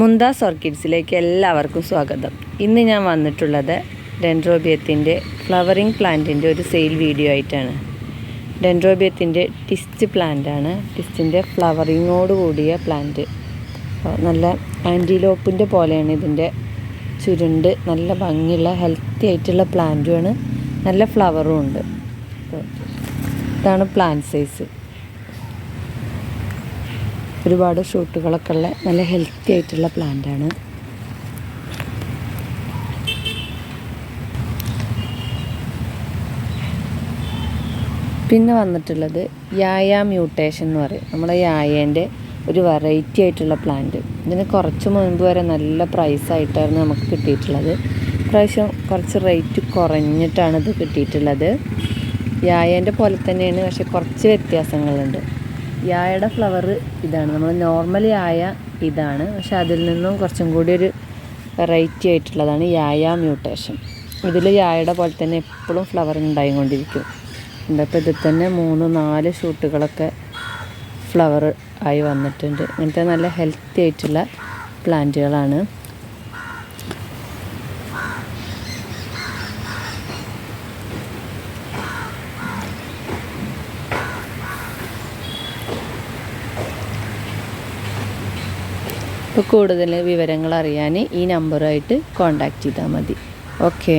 മുന്താസ് ഓർക്കിഡ്സിലേക്ക് എല്ലാവർക്കും സ്വാഗതം. ഇന്ന് ഞാൻ വന്നിട്ടുള്ളത് ഡെൻഡ്രോബിയത്തിന്റെ ഫ്ലവറിങ് പ്ലാന്റിന്റെ ഒരു സെയിൽ വീഡിയോ ആയിട്ടാണ്. ഡെൻഡ്രോബിയത്തിന്റെ ടിസ്റ്റ് പ്ലാന്റാണ്. ടിസ്റ്റിന്റെ ഫ്ലവറിങ്ങോട് കൂടിയ പ്ലാന്റ്. നല്ല ആന്റിലോപ്പിന്റെ പോലെയാണ് ഇതിന്റെ ചുരുണ്ട് നല്ല ഭംഗിയുള്ള ഹെൽത്തി ആയിട്ടുള്ള പ്ലാന്റുമാണ്. നല്ല ഫ്ലവറും ഉണ്ട്. ഇതാണ് പ്ലാന്റ് സൈസ്. ഒരുപാട് ഷൂട്ടുകളൊക്കെ ഉള്ള നല്ല ഹെൽത്തി ആയിട്ടുള്ള പ്ലാന്റ് ആണ്. പിന്നെ വന്നിട്ടുള്ളത് യായ മ്യൂട്ടേഷൻ എന്ന് പറയും. നമ്മുടെ യായേന്റെ ഒരു വെറൈറ്റി ആയിട്ടുള്ള പ്ലാന്റ് ഇതിന് കുറച്ച് മുൻപ് വരെ നല്ല പ്രൈസ് ആയിട്ടായിരുന്നു നമുക്ക് കിട്ടിയിട്ടുള്ളത്. പ്രാവശ്യം കുറച്ച് റേറ്റ് കുറഞ്ഞിട്ടാണ് ഇത് കിട്ടിയിട്ടുള്ളത്. യായേന്റെ പോലെ തന്നെയാണ് പക്ഷെ കുറച്ച് വ്യത്യാസങ്ങളുണ്ട്. യായയുടെ ഫ്ലവർ ഇതാണ്. നമ്മൾ നോർമൽ ആയ ഇതാണ്. പക്ഷെ അതിൽ നിന്നും കുറച്ചും കൂടി ഒരു വെറൈറ്റി ആയിട്ടുള്ളതാണ് യായ മ്യൂട്ടേഷൻ ഇതിൽ യായയുടെ പോലെ തന്നെ എപ്പോഴും ഫ്ലവർ ഉണ്ടായിക്കൊണ്ടിരിക്കും. അപ്പോൾ ഇതിൽ തന്നെ മൂന്ന് നാല് ഷൂട്ടുകളൊക്കെ ഫ്ലവർ ആയി വന്നിട്ടുണ്ട്. ഇങ്ങനത്തെ നല്ല ഹെൽത്തി ആയിട്ടുള്ള പ്ലാന്റുകളാണ് അപ്പോൾ കൂടുതൽ വിവരങ്ങൾ അറിയാൻ ഈ നമ്പറുമായിട്ട് കോൺടാക്റ്റ് ചെയ്താൽ മതി. ഓക്കെ